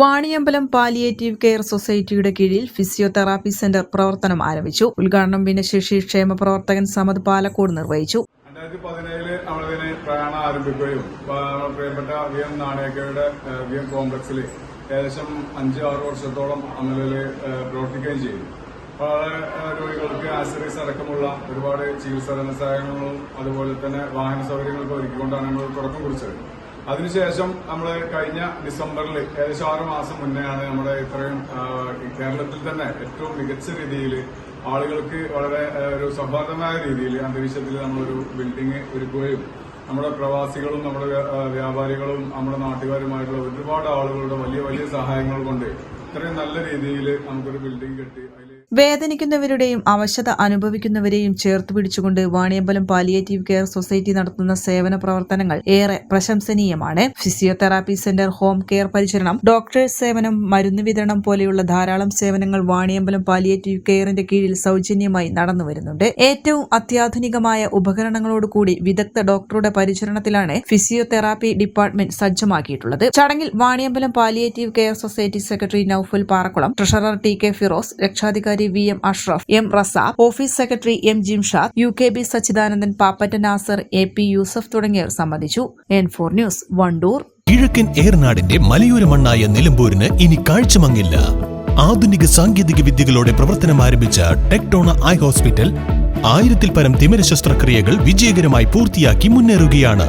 Vaniyambalam palliative care സൊസൈറ്റിയുടെ കീഴിൽ physiotherapy centre പ്രവർത്തനം ആരംഭിച്ചു. ഉദ്ഘാടനം ഭിന്നശേഷി ക്ഷേമ പ്രവർത്തകൻ സമദ് പാലക്കോട് നിർവഹിച്ചു. കോംപ്ലക്സിൽ ഏകദേശം അഞ്ച് ആറ് വർഷത്തോളം അന്നലിൽ പ്രവർത്തിക്കുകയും ചെയ്തു. വളരെ രോഗികൾക്ക് ആശുപത്രീസ് അടക്കമുള്ള ഒരുപാട് ചികിത്സാ ധനസഹായങ്ങളും അതുപോലെ തന്നെ വാഹന സൗകര്യങ്ങളൊക്കെ ഒരുക്കിക്കൊണ്ടാണ് നമ്മൾ തുടക്കം കുറിച്ചത്. അതിനുശേഷം നമ്മൾ കഴിഞ്ഞ ഡിസംബറിൽ ഏകദേശം ആറ് മാസം മുന്നെയാണ് നമ്മുടെ ഇത്രയും കേരളത്തിൽ തന്നെ ഏറ്റവും മികച്ച രീതിയിൽ ആളുകൾക്ക് വളരെ ഒരു സൗഹാർദ്ദമായ രീതിയിൽ അന്തരീക്ഷത്തിൽ നമ്മളൊരു ബിൽഡിംഗ് ഒരുക്കുകയും നമ്മുടെ പ്രവാസികളും നമ്മുടെ വ്യാപാരികളും നമ്മുടെ നാട്ടുകാരുമായിട്ടുള്ള ഒരുപാട് ആളുകളുടെ വലിയ വലിയ സഹായങ്ങൾ കൊണ്ട് നല്ല രീതിയിൽ ബിൽഡിംഗ് കെട്ടി വേദനിക്കുന്നവരുടെയും അവശത അനുഭവിക്കുന്നവരെയും ചേർത്ത് പിടിച്ചുകൊണ്ട് വാണിയമ്പലം പാലിയേറ്റീവ് കെയർ സൊസൈറ്റി നടത്തുന്ന സേവന പ്രവർത്തനങ്ങൾ ഏറെ പ്രശംസനീയമാണ്. ഫിസിയോതെറാപ്പി സെന്റർ ഹോം കെയർ പരിചരണം ഡോക്ടേഴ്സ് സേവനം മരുന്ന് വിതരണം പോലെയുള്ള ധാരാളം സേവനങ്ങൾ വാണിയമ്പലം പാലിയേറ്റീവ് കെയറിന്റെ കീഴിൽ സൗജന്യമായി നടന്നു വരുന്നുണ്ട്. ഏറ്റവും അത്യാധുനികമായ ഉപകരണങ്ങളോടുകൂടി വിദഗ്ധ ഡോക്ടറുടെ പരിചരണത്തിലാണ് ഫിസിയോതെറാപ്പി ഡിപ്പാർട്ട്മെന്റ് സജ്ജമാക്കിയിട്ടുള്ളത്. ചടങ്ങിൽ Vaniyambalam palliative care society secretary Noufal Parakkulam. Treasurer T K Firoz രക്ഷാധികാരി V M Ashraf M Raza office secretary M Jimshad U K B Sachidanandan Pappatta Nasar A P Yusuf തുടങ്ങിയവർ സംബന്ധിച്ചു. N four news Wandoor. കിഴക്കൻ ഏറനാടിന്റെ മലയോര മണ്ണായ നിലമ്പൂരിന് ഇനി കാഴ്ചമങ്ങില്ല. ആധുനിക സാങ്കേതിക വിദ്യകളോടെ പ്രവർത്തനം ആരംഭിച്ച ടെക്ടോണ ഐ ഹോസ്പിറ്റൽ ആയിരത്തിൽ പരം തിമിര ശസ്ത്രക്രിയകൾ വിജയകരമായി പൂർത്തിയാക്കി മുന്നേറുകയാണ്.